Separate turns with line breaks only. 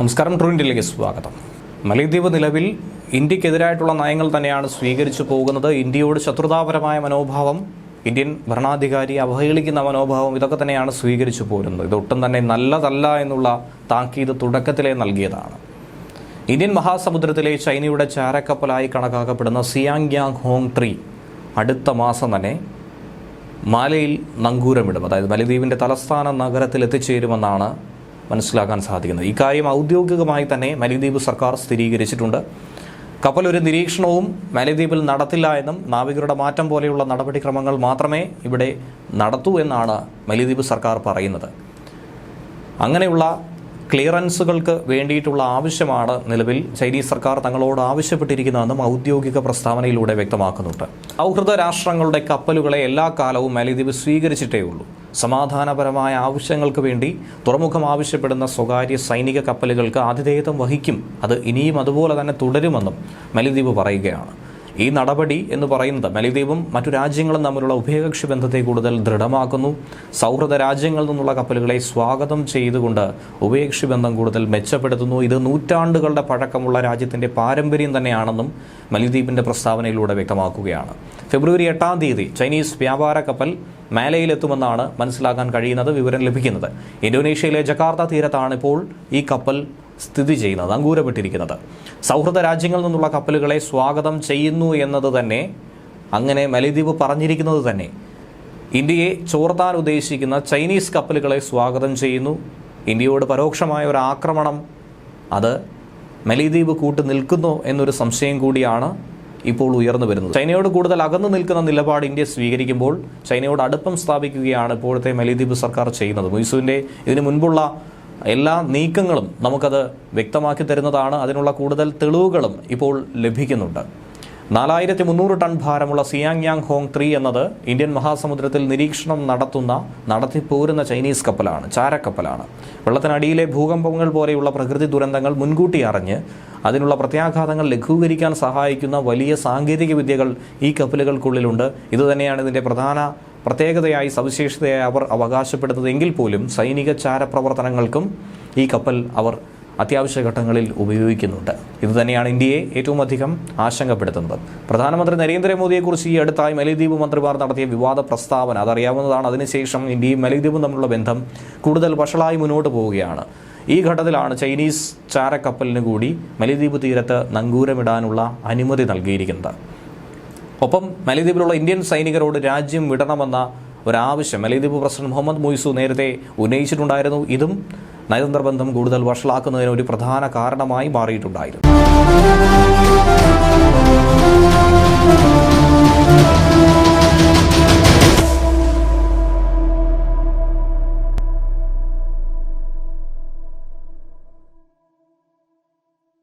നമസ്കാരം ട്രൂ ഇന്ത്യയിലേക്ക് സ്വാഗതം. മലദ്വീപ് നിലവിൽ ഇന്ത്യക്കെതിരായിട്ടുള്ള നയങ്ങൾ തന്നെയാണ് സ്വീകരിച്ചു പോകുന്നത്. ഇന്ത്യയോട് ശത്രുതാപരമായ മനോഭാവം ഇന്ത്യൻ ഭരണാധികാരി അവഹേളിക്കുന്ന മനോഭാവം ഇതൊക്കെ തന്നെയാണ് സ്വീകരിച്ചു പോരുന്നത്. ഇതൊട്ടും തന്നെ നല്ലതല്ല എന്നുള്ള താക്കീത് തുടക്കത്തിലേ നൽകിയതാണ്. ഇന്ത്യൻ മഹാസമുദ്രത്തിലെ ചൈനയുടെ ചാരക്കപ്പലായി കണക്കാക്കപ്പെടുന്ന സിയാങ് യാങ് ഹോങ് ത്രീ അടുത്ത മാസം തന്നെ മാലയിൽ നങ്കൂരമിടും. അതായത് മലദ്വീപിന്റെ തലസ്ഥാന നഗരത്തിൽ എത്തിച്ചേരുമെന്നാണ് മനസ്സിലാക്കാൻ സാധിക്കുന്നത് ഇക്കാര്യം ഔദ്യോഗികമായി തന്നെ മലിദ്വീപ് സർക്കാർ സ്ഥിരീകരിച്ചിട്ടുണ്ട്. കപ്പൽ ഒരു നിരീക്ഷണവും മാലദ്വീപിൽ നടത്തില്ല എന്നും നാവികരുടെ മാറ്റം പോലെയുള്ള നടപടിക്രമങ്ങൾ മാത്രമേ ഇവിടെ നടത്തൂ എന്നാണ് മലദ്വീപ് സർക്കാർ പറയുന്നത്. അങ്ങനെയുള്ള ക്ലിയറൻസുകൾക്ക് വേണ്ടിയിട്ടുള്ള ആവശ്യമാണ് നിലവിൽ ചൈനീസ് സർക്കാർ തങ്ങളോട് ആവശ്യപ്പെട്ടിരിക്കുന്നതെന്നും ഔദ്യോഗിക പ്രസ്താവനയിലൂടെ വ്യക്തമാക്കുന്നുണ്ട്. ഔഹൃദ രാഷ്ട്രങ്ങളുടെ കപ്പലുകളെ എല്ലാ കാലവും മാലദ്വീപ് സ്വീകരിച്ചിട്ടേ ഉള്ളൂ സമാധാനപരമായ ആവശ്യങ്ങൾക്ക് വേണ്ടി തുറമുഖം ആവശ്യപ്പെടുന്ന സ്വകാര്യ സൈനിക കപ്പലുകൾക്ക് ആതിഥേയത്വം വഹിക്കും. അത് ഇനിയും അതുപോലെ തന്നെ തുടരുമെന്നും മലിദ്വീപ് പറയുകയാണ്. ഈ നടപടി എന്ന് പറയുന്നത് മലിദ്വീപും മറ്റു രാജ്യങ്ങളും തമ്മിലുള്ള ഉഭയകക്ഷി ബന്ധത്തെ കൂടുതൽ ദൃഢമാക്കുന്നു. സൗഹൃദ രാജ്യങ്ങളിൽ നിന്നുള്ള കപ്പലുകളെ സ്വാഗതം ചെയ്തുകൊണ്ട് ഉഭയകക്ഷി ബന്ധം കൂടുതൽ മെച്ചപ്പെടുത്തുന്നു. ഇത് നൂറ്റാണ്ടുകളുടെ പഴക്കമുള്ള രാജ്യത്തിന്റെ പാരമ്പര്യം തന്നെയാണെന്നും മലിദ്വീപിന്റെ പ്രസ്താവനയിലൂടെ വ്യക്തമാക്കുകയാണ്. ഫെബ്രുവരി എട്ടാം തീയതി ചൈനീസ് വ്യാപാര കപ്പൽ മേലയിലെത്തുമെന്നാണ് മനസ്സിലാക്കാൻ കഴിയുന്നത് വിവരം ലഭിക്കുന്നത്. ഇന്തോനേഷ്യയിലെ ജക്കാർത്ത തീരത്താണ് ഇപ്പോൾ ഈ കപ്പൽ സ്ഥിതി ചെയ്യുന്നത് അങ്കൂരപ്പെട്ടിരിക്കുന്നത്. സൗഹൃദ രാജ്യങ്ങളിൽ നിന്നുള്ള കപ്പലുകളെ സ്വാഗതം ചെയ്യുന്നു എന്നത് തന്നെ അങ്ങനെ മലദ്വീപ് പറഞ്ഞിരിക്കുന്നത് തന്നെ. ഇന്ത്യയെ ചോർത്താൻ ഉദ്ദേശിക്കുന്ന ചൈനീസ് കപ്പലുകളെ സ്വാഗതം ചെയ്യുന്നു. ഇന്ത്യയോട് പരോക്ഷമായ ഒരു ആക്രമണം അത് മലദ്വീപ് കൂട്ടു നിൽക്കുന്നു എന്നൊരു സംശയം കൂടിയാണ് ഇപ്പോൾ ഉയർന്നു വരുന്നത്. ചൈനയോട് കൂടുതൽ അകന്നു നിൽക്കുന്ന നിലപാട് ഇന്ത്യ സ്വീകരിക്കുമ്പോൾ ചൈനയോട് അടുപ്പം സ്ഥാപിക്കുകയാണ് ഇപ്പോഴത്തെ മലിദ്വീപ് സർക്കാർ ചെയ്യുന്നത്. മൊയ്സുവിന്റെ ഇതിനു മുൻപുള്ള എല്ലാ നീക്കങ്ങളും നമുക്കത് വ്യക്തമാക്കി തരുന്നതാണ്. അതിനുള്ള കൂടുതൽ തെളിവുകളും ഇപ്പോൾ ലഭിക്കുന്നുണ്ട്. നാലായിരത്തി മുന്നൂറ് ടൺ ഭാരമുള്ള സിയാങ് യാങ് ഹോങ് ത്രീ എന്നത് ഇന്ത്യൻ മഹാസമുദ്രത്തിൽ നിരീക്ഷണം നടത്തുന്ന നടത്തിപ്പോരുന്ന ചൈനീസ് കപ്പലാണ് ചാരക്കപ്പലാണ്. വെള്ളത്തിനടിയിലെ ഭൂകമ്പങ്ങൾ പോലെയുള്ള പ്രകൃതി ദുരന്തങ്ങൾ മുൻകൂട്ടി അറിഞ്ഞ് അതിനുള്ള പ്രത്യാഘാതങ്ങൾ ലഘൂകരിക്കാൻ സഹായിക്കുന്ന വലിയ സാങ്കേതിക വിദ്യകൾ ഈ കപ്പലുകൾക്കുള്ളിലുണ്ട്. ഇതുതന്നെയാണ് ഇതിന്റെ പ്രധാന പ്രത്യേകതയായി സവിശേഷതയായി അവർ അവകാശപ്പെടുന്നത് എങ്കിൽ പോലും സൈനിക ചാരപ്രവർത്തനങ്ങൾക്കും ഈ കപ്പൽ അവർ അത്യാവശ്യ ഘട്ടങ്ങളിൽ ഉപയോഗിക്കുന്നുണ്ട്. ഇതുതന്നെയാണ് ഇന്ത്യയെ ഏറ്റവും അധികം ആശങ്കപ്പെടുത്തുന്നത്. പ്രധാനമന്ത്രി നരേന്ദ്രമോദിയെക്കുറിച്ച് ഈ അടുത്തായി മലദ്വീപ് മന്ത്രിമാർ നടത്തിയ വിവാദ പ്രസ്താവന അതറിയാവുന്നതാണ്. അതിനുശേഷം ഇന്ത്യയും മലദ്വീപും തമ്മിലുള്ള ബന്ധം കൂടുതൽ വഷളായി മുന്നോട്ട് പോവുകയാണ്. ഈ ഘട്ടത്തിലാണ് ചൈനീസ് ചാരക്കപ്പലിന് കൂടി മലിദ്വീപ് തീരത്ത് നങ്കൂരമിടാനുള്ള അനുമതി നൽകിയിരിക്കുന്നത്. ഒപ്പം മലിദ്വീപിലുള്ള ഇന്ത്യൻ സൈനികരോട് രാജ്യം വിടണമെന്ന ഒരാവശ്യം മലിദ്വീപ് പ്രസിഡന്റ് മുഹമ്മദ് മൊയ്സു നേരത്തെ ഉന്നയിച്ചിട്ടുണ്ടായിരുന്നു. ഇതും നയതന്ത്ര ബന്ധം കൂടുതൽ വഷളാക്കുന്നതിന് ഒരു പ്രധാന കാരണമായി മാറിയിട്ടുണ്ടായിരുന്നു.